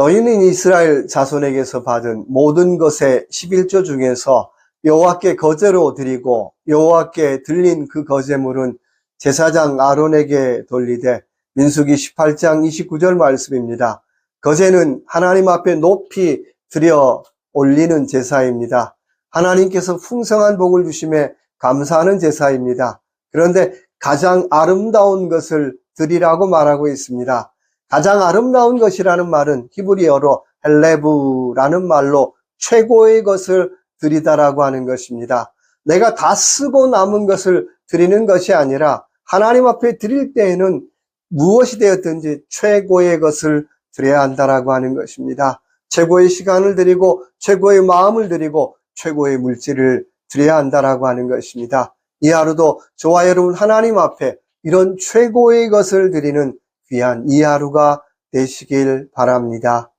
너희는 이스라엘 자손에게서 받은 모든 것의 11조 중에서 여호와께 거제로 드리고 여호와께 들린 그 거제물은 제사장 아론에게 돌리되 민수기 18장 29절 말씀입니다. 거제는 하나님 앞에 높이 들여 올리는 제사입니다. 하나님께서 풍성한 복을 주심에 감사하는 제사입니다. 그런데 가장 아름다운 것을 드리라고 말하고 있습니다. 가장 아름다운 것이라는 말은 히브리어로 헬레브라는 말로 최고의 것을 드리다라고 하는 것입니다. 내가 다 쓰고 남은 것을 드리는 것이 아니라 하나님 앞에 드릴 때에는 무엇이 되었든지 최고의 것을 드려야 한다라고 하는 것입니다. 최고의 시간을 드리고 최고의 마음을 드리고 최고의 물질을 드려야 한다라고 하는 것입니다. 이 하루도 저와 여러분 하나님 앞에 이런 최고의 것을 드리는 귀한 이 하루가 되시길 바랍니다.